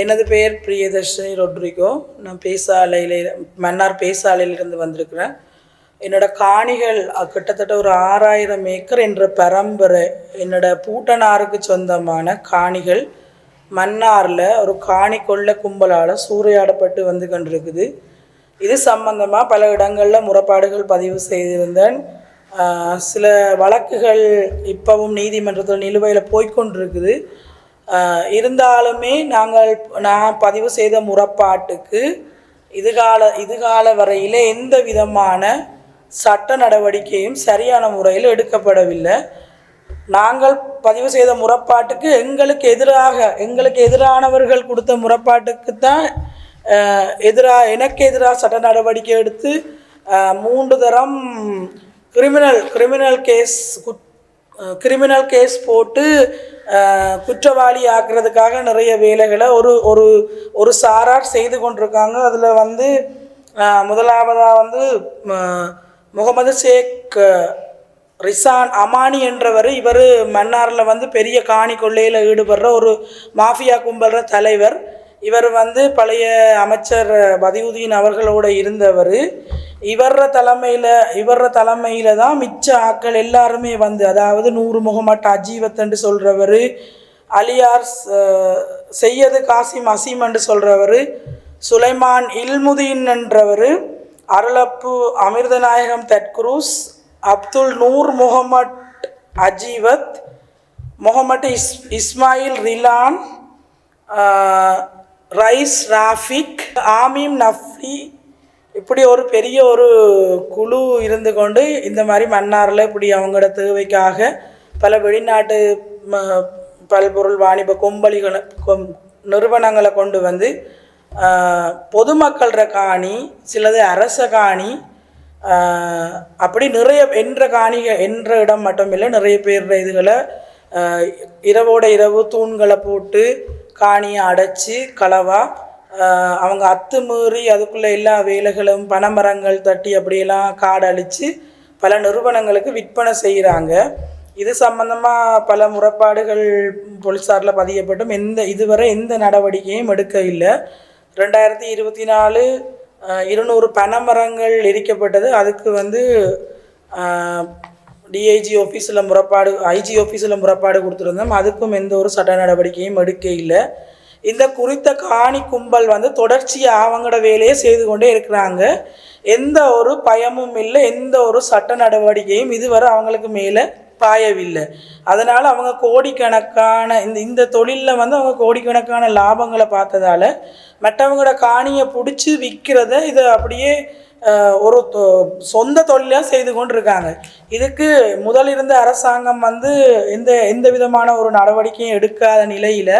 எனது பெயர் பிரியதர்ஷினி ரொட்ரிகோ. நான் பேசாலையில் மன்னார் பேசாலையிலிருந்து வந்திருக்கிறேன். என்னோட காணிகள் கிட்டத்தட்ட ஒரு ஆறாயிரம் ஏக்கர் என்ற பரம்பரை என்னோட பூட்டனாருக்கு சொந்தமான காணிகள் மன்னாரில் ஒரு காணி கொள்ள கும்பலால் சூறையாடப்பட்டு வந்து கொண்டிருக்குது. இது சம்பந்தமாக பல இடங்களில் முறைப்பாடுகள் பதிவு செய்திருந்தேன். சில வழக்குகள் இப்போவும் நீதிமன்றத்தில் நிலுவையில் போய்கொண்டிருக்குது இருந்தாலுமே நாங்கள் நான் பதிவு செய்த முறப்பாட்டுக்கு இதுகால இதுகால வரையில் எந்த விதமான சட்ட நடவடிக்கையும் சரியான முறையில் எடுக்கப்படவில்லை. நாங்கள் பதிவு செய்த முறப்பாட்டுக்கு எங்களுக்கு எதிராக எங்களுக்கு எதிரானவர்கள் கொடுத்த முறப்பாட்டுக்கு தான் எதிராக எனக்கு எதிராக சட்ட நடவடிக்கை எடுத்து மூன்று தரம் criminal criminal case criminal case போட்டு குற்றவாளி ஆக்குறதுக்காக நிறைய வேலைகளை ஒரு ஒரு ஒரு சாரார் செய்து கொண்டிருக்காங்க. அதில் வந்து முதலாவதாக வந்து முகமது ஷேக் ரிசான் அமானி என்றவர் இவர் மன்னாரில் வந்து பெரிய காணி கொள்ளையில் ஈடுபடுற ஒரு மாஃபியா கும்பல்ற தலைவர். இவர் வந்து பழைய அமைச்சர் பதியுதீன் அவர்களோட இருந்தவர். இவர்ற தலைமையில் இவர தலைமையில் தான் மிச்ச ஆக்கள் எல்லாருமே வந்து அதாவது நூறு முகமட் அஜீவத் என்று சொல்கிறவர் அலியார் செய்யது காசிம் அசீம் என்று சொல்கிறவர் சுலைமான் இல்முதீன் என்றவர் அருளப்பு அமிர்தநாயகம் தட்குரூஸ் அப்துல் நூர் முகமட் அஜீவத் முகமட் இஸ் இஸ்மாயில் ரிலான் ரைஸ் ராஃபிக் ஆமீம் நஃப்ரி இப்படி ஒரு பெரிய ஒரு குழு இருந்து கொண்டு இந்த மாதிரி மன்னாரில் இப்படி அவங்களோட தேவைக்காக பல வெளிநாட்டு ம- பல்பொருள் வாணிப கொம்பளிகளை கொம் நிறுவனங்களை கொண்டு வந்து ஆஹ், பொதுமக்கள்ற காணி சிலது அரச காணி அப்படி நிறைய என்ற காணிக என்ற இடம் மட்டும் இல்லை நிறைய பேர் இதுகளை இரவோட இரவு தூண்களை போட்டு காணியை அடைச்சி களவா அவங்க அத்துமீறி அதுக்குள்ளே எல்லா வேலைகளும் பனைமரங்கள் தட்டி அப்படியெல்லாம் காடு அழித்து பல நிறுவனங்களுக்கு விற்பனை செய்கிறாங்க இது சம்பந்தமாக பல முறைப்பாடுகள் போலீஸாரில் பதியப்பட்டும். எந்த இதுவரை எந்த நடவடிக்கையும் எடுக்க இல்லை ரெண்டாயிரத்தி இருபத்தி நாலு இருநூறு பனைமரங்கள் எரிக்கப்பட்டது. அதுக்கு வந்து டிஐஜி ஆஃபீஸில் முறைப்பாடு ஐஜி ஆஃபீஸில் முறைப்பாடு கொடுத்துருந்தோம். அதுக்கும் எந்த ஒரு சட்ட நடவடிக்கையும் எடுக்க இல்லை இந்த குறித்த காணி கும்பல் வந்து தொடர்ச்சியாக அவங்களோட வேலையை செய்து கொண்டே இருக்கிறாங்க. எந்த ஒரு பயமும் இல்லை எந்த ஒரு சட்ட நடவடிக்கையும் இதுவரை அவங்களுக்கு மேலே பாயவில்லை. அதனால் அவங்க கோடிக்கணக்கான இந்த இந்த தொழிலில் வந்து அவங்க கோடிக்கணக்கான லாபங்களை பார்த்ததால மற்றவங்களோட காணியை பிடிச்சி விற்கிறத இதை அப்படியே ஒரு சொந்த தொழிலாக செய்து கொண்டு இருக்காங்க இதுக்கு முதல் இருந்த அரசாங்கம் வந்து எந்த எந்த விதமான ஒரு நடவடிக்கையும் எடுக்காத நிலையில்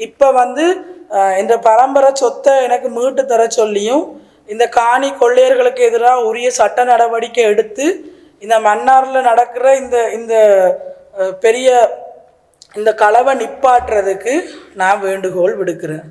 இப்போ வந்து இந்த பரம்பரை சொத்தை எனக்கு மீட்டு தர சொல்லியும் இந்த காணி கொள்ளையர்களுக்கு எதிராக உரிய சட்ட நடவடிக்கை எடுத்து இந்த மன்னாரில் நடக்கிற இந்த இந்த பெரிய இந்த களவை நிப்பாட்டுறதுக்கு நான் வேண்டுகோள் விடுக்கிறேன்.